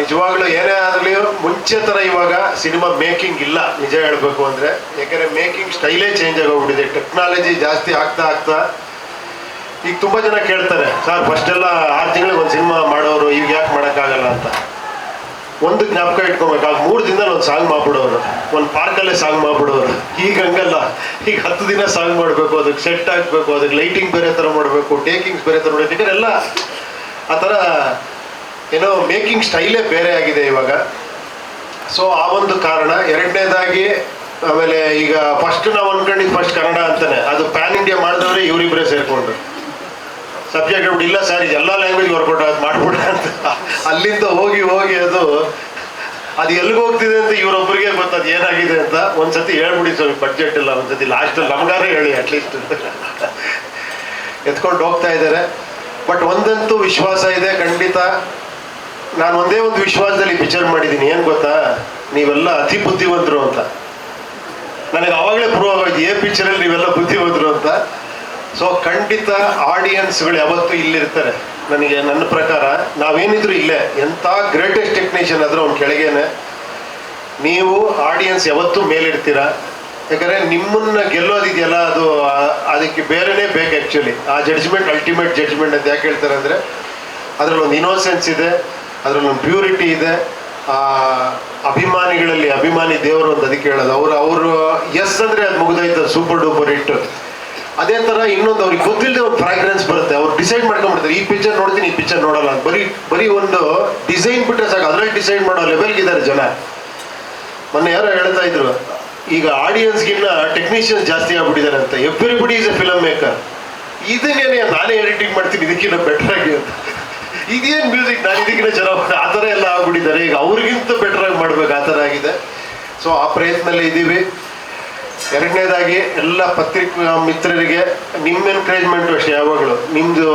ನಿಜವಾಗ್ಲೂ ಏನೇ ಆಗಲಿ ಮುಂಚೆ ಥರ ಇವಾಗ ಸಿನಿಮಾ ಮೇಕಿಂಗ್ ಇಲ್ಲ, ನಿಜ ಹೇಳಬೇಕು ಅಂದರೆ. ಯಾಕಂದರೆ ಮೇಕಿಂಗ್ ಸ್ಟೈಲೇ ಚೇಂಜ್ ಆಗೋಗ್ಬಿಟ್ಟಿದೆ ಟೆಕ್ನಾಲಜಿ ಜಾಸ್ತಿ ಆಗ್ತಾ ಆಗ್ತಾ. ಈಗ ತುಂಬ ಜನ ಕೇಳ್ತಾರೆ, ಸರ್ ಫಸ್ಟ್ ಎಲ್ಲ ಆರು ತಿಂಗಳಿಗೆ ಒಂದು ಸಿನಿಮಾ ಮಾಡೋರು ಈಗ ಯಾಕೆ ಮಾಡೋಕ್ಕಾಗಲ್ಲ ಅಂತ. ಒಂದು ಜ್ಞಾಪಕ ಇಟ್ಕೊಬೇಕು, ಆಗ ಮೂರು ದಿನದಲ್ಲಿ ಒಂದು ಸಾಂಗ್ ಮಾಡ್ಬಿಡೋರು. ಒಂದು ಪಾರ್ಕಲ್ಲೇ ಸಾಂಗ್ ಮಾಡ್ಬಿಡೋರು. ಈಗ ಹಂಗಲ್ಲ, ಈಗ ಹತ್ತು ದಿನ ಸಾಂಗ್ ಮಾಡಬೇಕು ಅದಕ್ಕೆ ಸೆಟ್ ಹಾಕಬೇಕು ಅದಕ್ಕೆ ಲೈಟಿಂಗ್ ಬೇರೆ ಥರ ಮಾಡಬೇಕು ಟೇಕಿಂಗ್ಸ್ ಬೇರೆ ಥರ ಮಾಡಬೇಕು ಎಲ್ಲ ಆ ಥರ ಏನೋ ಮೇಕಿಂಗ್ ಸ್ಟೈಲೇ ಬೇರೆ ಆಗಿದೆ ಇವಾಗ. ಸೊ ಆ ಒಂದು ಕಾರಣ. ಎರಡನೇದಾಗಿ, ಆಮೇಲೆ ಈಗ ಫಸ್ಟ್ ನಾವು ಅನ್ಕೊಂಡಿದ್ದು ಫಸ್ಟ್ ಕನ್ನಡ ಅಂತಾನೆ. ಅದು ಪ್ಯಾನ್ ಇಂಡಿಯಾ ಮಾಡಿದವ್ರೆ ಇವರಿಬ್ಬರೇ ಸೇರ್ಕೊಂಡ್ರು. ಸಬ್ಜೆಕ್ಟ್ ಬಿಡಿ ಇಲ್ಲ ಸರ್ ಇದೆಲ್ಲ ಲ್ಯಾಂಗ್ವೇಜ್ ವರ್ಕೌಟ್ ಅದು ಮಾಡ್ಬಿಡ ಅಂತ. ಅಲ್ಲಿಂದ ಹೋಗಿ ಹೋಗಿ ಅದು ಅದು ಎಲ್ಲಿಗೆ ಹೋಗ್ತಿದೆ ಅಂತ ಇವರೊಬ್ಬರಿಗೆ ಗೊತ್ತದು ಏನಾಗಿದೆ ಅಂತ ಒಂದ್ಸತಿ ಹೇಳ್ಬಿಡಿ ಸರ್ ಬಜೆಟ್ ಇಲ್ಲ ಒಂದ್ಸತಿ ಲಾಸ್ಟಲ್ಲಿ ನಮ್ಗಾರೇ ಹೇಳಿ ಅಟ್ಲೀಸ್ಟ್ ಎತ್ಕೊಂಡು ಹೋಗ್ತಾ ಇದ್ದಾರೆ ಬಟ್ ಒಂದಂತೂ ವಿಶ್ವಾಸ ಇದೆ, ಖಂಡಿತ. ನಾನು ಒಂದೇ ಒಂದು ವಿಶ್ವಾಸದಲ್ಲಿ ವಿಚಾರ ಮಾಡಿದ್ದೀನಿ, ಏನು ಗೊತ್ತಾ? ನೀವೆಲ್ಲ ಅತಿ ಬುದ್ಧಿವಂತರು ಅಂತ. ನನಗೆ ಅವಾಗಲೇ ಪ್ರೂವ್ ಆಗೋದು ಏ ಪಿಕ್ಚರಲ್ಲಿ ನೀವೆಲ್ಲ ಬುದ್ಧಿವಂತರು ಅಂತ. ಸೊ ಖಂಡಿತ ಆಡಿಯನ್ಸ್ಗಳು ಯಾವತ್ತೂ ಇಲ್ಲಿರ್ತಾರೆ ನನಗೆ ನನ್ನ ಪ್ರಕಾರ, ನಾವೇನಿದ್ರು ಇಲ್ಲೇ, ಎಂಥ ಗ್ರೇಟೆಸ್ಟ್ ಟೆಕ್ನಿಷಿಯನ್ ಆದರೂ ಅವ್ನ ಕೆಳಗೇನೆ. ನೀವು ಆಡಿಯನ್ಸ್ ಯಾವತ್ತೂ ಮೇಲಿಡ್ತೀರಾ? ಯಾಕಂದರೆ ನಿಮ್ಮನ್ನ ಗೆಲ್ಲೋದಿದೆಯಲ್ಲ, ಅದು ಅದಕ್ಕೆ ಬೇರೆನೇ ಬೇಕು ಆ್ಯಕ್ಚುಲಿ ಆ ಜಡ್ಜ್ಮೆಂಟ್ ಅಲ್ಟಿಮೇಟ್ ಜಡ್ಜ್ಮೆಂಟ್ ಅಂತ ಯಾಕೆ ಹೇಳ್ತಾರೆ ಅಂದರೆ, ಅದರಲ್ಲಿ ಒಂದು ಇನೋಸೆನ್ಸ್ ಇದೆ. ಅದರಲ್ಲಿ ಒಂದು ಪ್ಯೂರಿಟಿ ಇದೆ. ಅಭಿಮಾನಿಗಳಲ್ಲಿ ಅಭಿಮಾನಿ ದೇವರು ಅಂತ ಅದಕ್ಕೆ ಹೇಳೋದು. ಅವರು ಅವರು ಎಸ್ ಅಂದರೆ ಅದು ಮುಗಿದೋಯ್ತು ಸೂಪರ್ ಡೂಪರ್ ಇಟ್ ಅದೇ ಥರ ಇನ್ನೊಂದು ಅವ್ರಿಗೆ ಗೊತ್ತಿಲ್ಲದೆ ಒಂದು ಫ್ರಾಗ್ರೆನ್ಸ್ ಬರುತ್ತೆ. ಅವ್ರು ಡಿಸೈಡ್ ಮಾಡ್ಕೊಂಡ್ಬಿಡ್ತಾರೆ. ಈ ಪಿಕ್ಚರ್ ನೋಡ್ತೀನಿ, ಈ ಪಿಕ್ಚರ್ ನೋಡಲ್ಲ ಅಂತ. ಬರೀ ಬರೀ ಒಂದು ಡಿಸೈನ್ ಬಿಟ್ಟರೆ ಸಾಕು. ಅದರಲ್ಲಿ ಡಿಸೈಡ್ ಮಾಡೋ ಲೆವೆಲ್ಗಿದ್ದಾರೆ ಜನ. ಮೊನ್ನೆ ಯಾರೋ ಹೇಳ್ತಾ ಇದ್ರು, ಈಗ ಆಡಿಯನ್ಸ್ಗಿನ್ನ ಟೆಕ್ನಿಷಿಯನ್ಸ್ ಜಾಸ್ತಿ ಆಗ್ಬಿಟ್ಟಿದ್ದಾರೆ ಅಂತ. Everybody is a film maker ಇದನ್ನೇನೆ ನಾನೇ ಎಡಿಟಿಂಗ್ ಮಾಡ್ತೀನಿ ಇದಕ್ಕಿಂತ ಬೆಟರ್ ಆಗಿ ಅಂತ. ಇದೇನು ಮ್ಯೂಸಿಕ್ ನಾನು ಇದಕ್ಕಿಂತ ಚೆನ್ನಾಗಿ ಆ ಥರ ಎಲ್ಲ ಆಗ್ಬಿಟ್ಟಿದ್ದಾರೆ. ಈಗ ಅವ್ರಿಗಿಂತ ಬೆಟರ್ ಆಗಿ ಮಾಡ್ಬೇಕು ಆ ಥರ ಆಗಿದೆ. ಸೊ ಆ ಪ್ರಯತ್ನದಲ್ಲೇ ಇದ್ದೀವಿ. ಎರಡನೇದಾಗಿ ಎಲ್ಲ ಪತ್ರಿಕಾ ಮಿತ್ರರಿಗೆ ನಿಮ್ಮ ಎನ್ಕರೇಜ್ಮೆಂಟು ಅಷ್ಟೇ, ಯಾವಾಗಲೂ. ನಿಮ್ಮದು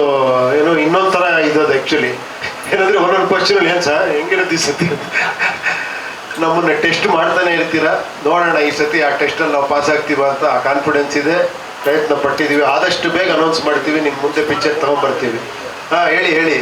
ಏನೋ ಇನ್ನೊಂದು ಥರ ಇದ್ದದ್ದು ಆ್ಯಕ್ಚುಲಿ ಏನಂದರೆ ಒಂದೊಂದು ಕ್ವಶನ್ ಏನು ಸರ್ ಹೆಂಗಿರುತ್ತೆ ಈ ಸತಿ? ನಮ್ಮನ್ನ ಟೆಸ್ಟ್ ಮಾಡ್ತಾನೆ ಇರ್ತೀರಾ? ನೋಡೋಣ ಈ ಸತಿ ಆ ಟೆಸ್ಟಲ್ಲಿ ನಾವು ಪಾಸ್ ಆಗ್ತೀವ ಅಂತ ಆ ಕಾನ್ಫಿಡೆನ್ಸ್ ಇದೆ. ಪ್ರಯತ್ನ ಪಟ್ಟಿದ್ದೀವಿ. ಆದಷ್ಟು ಬೇಗ ಅನೌನ್ಸ್ ಮಾಡ್ತೀವಿ. ನಿಮ್ಮ ಮುಂದೆ ಪಿಕ್ಚರ್ ತೊಗೊಂಬರ್ತೀವಿ. ಹೇಳಿ ಹೇಳಿ.